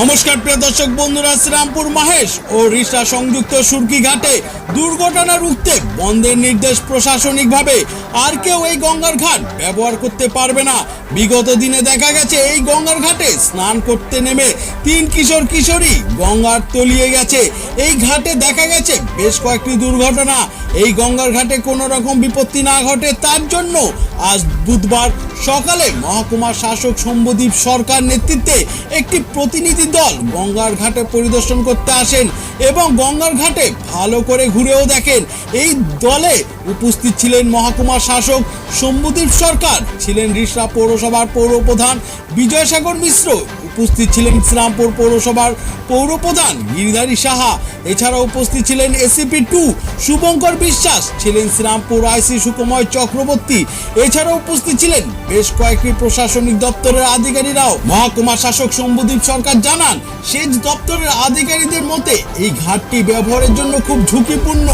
নমস্কার, প্রিয় দর্শক বন্ধুরা, শ্রীরামপুর মাহেশ ও রিসা সংযুক্ত সুরকি ঘাটে দুর্ঘটনা রুখতে বন্ধের নির্দেশ প্রশাসনিকভাবে। আর কেউ এই গঙ্গার ঘাট ব্যবহার করতে পারবে না। বিগত দিনে দেখা গেছে, এই গঙ্গার ঘাটে স্নান করতে নেমে তিন কিশোর কিশোরী গঙ্গার তলিয়ে গেছে। এই ঘাটে দেখা গেছে বেশ কয়েকটি দুর্ঘটনা। এই গঙ্গার ঘাটে কোনো রকম বিপত্তি না ঘটে, তার জন্য আজ বুধবার সকালে মহকুমা শাসক শম্ভদীপ সরকার নেতৃত্বে একটি প্রতিনিধি দল গঙ্গার ঘাটে পরিদর্শন করতে আসেন এবং গঙ্গার ঘাটে ভালো করে ঘুরেও দেখেন। এই দলে উপস্থিত ছিলেন মহকুমা শাসক শম্ভুদীপ সরকার, ছিলেন রিসরা পৌরসভার পৌর পৌরপ্রধান বিজয়সাগর মিশ্র উপস্থিত ছিলেন শ্রীরামপুর পৌরসভার পৌরপ্রধান গিরিধারী সাহা। এছাড়া উপস্থিত ছিলেন এসিপি টু শুভঙ্কর বিশ্বাস, ছিলেন শ্রীরামপুর আইসি সুকুময় চক্রবর্তী। এছাড়া উপস্থিত ছিলেন বেশ কয়েকটি প্রশাসনিক দপ্তরের আধিকারিকরাও। মহকুমা শাসক শম্ভুদীপ সরকার জানান, সেচ দপ্তরের আধিকারিকদের মতে, এই ঘাটটি ব্যবহারের জন্য খুব ঝুঁকিপূর্ণ।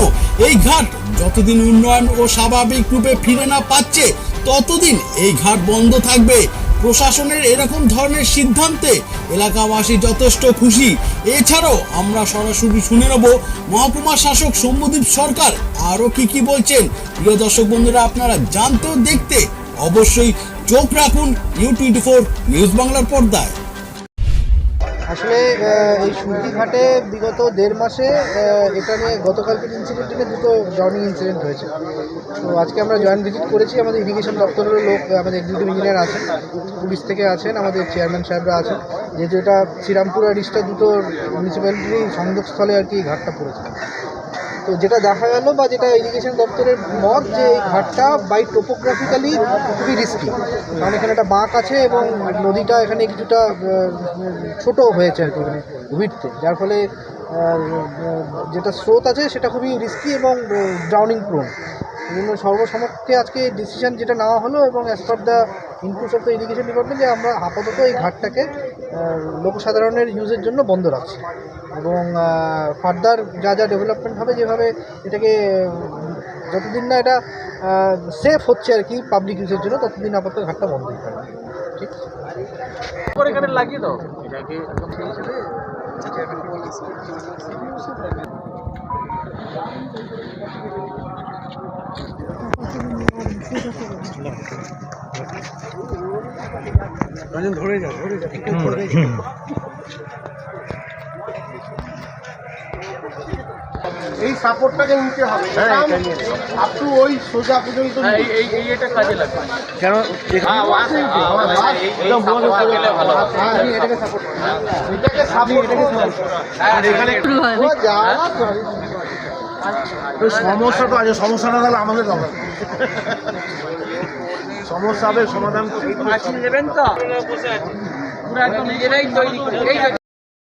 এই ঘাট যতদিন উন্নয়ন ও স্বাভাবিক রূপে ফিরে না পাচ্ছে, ততদিন এই ঘাট বন্ধ থাকবে। প্রশাসনের এরকম ধরনের সিদ্ধান্তে এলাকাবাসী যথেষ্ট খুশি। এছাড়াও আমরা সরাসরি শুনে নেব মহকুমা শাসক সৌম্যদীপ সরকার আরও কি কি বলছেন। প্রিয় দর্শক বন্ধুরা, আপনারা জানতেও দেখতে অবশ্যই চোখ রাখুন ইউ টোয়েন্টি ফোর নিউজ বাংলার পর্দায়। আসলে এই সুরকি ঘাটে বিগত দেড় মাসে এটা নিয়ে গতকালকের ইনসিডেন্ট নিয়ে দুটো জয়নিং ইনসিডেন্ট হয়েছে। তো আজকে আমরা জয়েন্ট ভিজিট করেছি, আমাদের ইরিগেশন দপ্তরের লোক, আমাদের এক্সিকিউটিভ ইঞ্জিনিয়ার আছেন, পুলিশ থেকে আছেন, আমাদের চেয়ারম্যান সাহেবরা আছেন। যেহেতু এটা শ্রীরামপুর আর ইস্টা দুটো মিউনিসিপ্যালিটির সংযোগস্থলে আর কি ঘাটটা পড়েছে। তো যেটা দেখা গেল বা যেটা ইরিগেশন দপ্তরের মত যে এই ঘাটটা বাই টোপোগ্রাফিক্যালি খুবই রিস্কি কারণ এখানে একটা বাঁক আছে এবং নদীটা এখানে কিছুটা ছোট হয়েছে আর কি যার ফলে যেটা স্রোত আছে সেটা খুবই রিস্কি এবং ড্রাউনিং প্রোন এই জন্য সর্বসমক্ষে আজকে ডিসিশন যেটা নেওয়া হলো এবং as per the inputs of the irrigation department যে আমরা আপাতত এই ঘাটটাকে লোকসাধারণের ইউজের জন্য বন্ধ রাখছি। এবং ফার্দার যা যা ডেভেলপমেন্ট হবে যেভাবে এটাকে যতদিন না এটা সেফ হচ্ছে আর কি পাবলিক ইউজের জন্য ততদিন আপাতত ঘাটটা বন্ধই থাকবে ঠিক? এখানে লাগিয়ে দাও। ধরে যাও ধরে যাও এই সাপোর্টটাকে নিতে হবে। আপ টু ওই সোজা পর্যন্ত হ্যাঁ এই এই- এই এটা কাজে লাগবে। কেন? হ্যাঁ সাপোর্ট গেলে ভালো হবে। হ্যাঁ, এটাকে সাপোর্ট এটাকে সাপোর্ট হ্যাঁ এখানে সমস্যা তো আছে। সমস্যাটা তাহলে আমাদের হবে সমস্যা হবে সমাধান নেবেন তো? পুরো একদম নিজেরাই তৈরি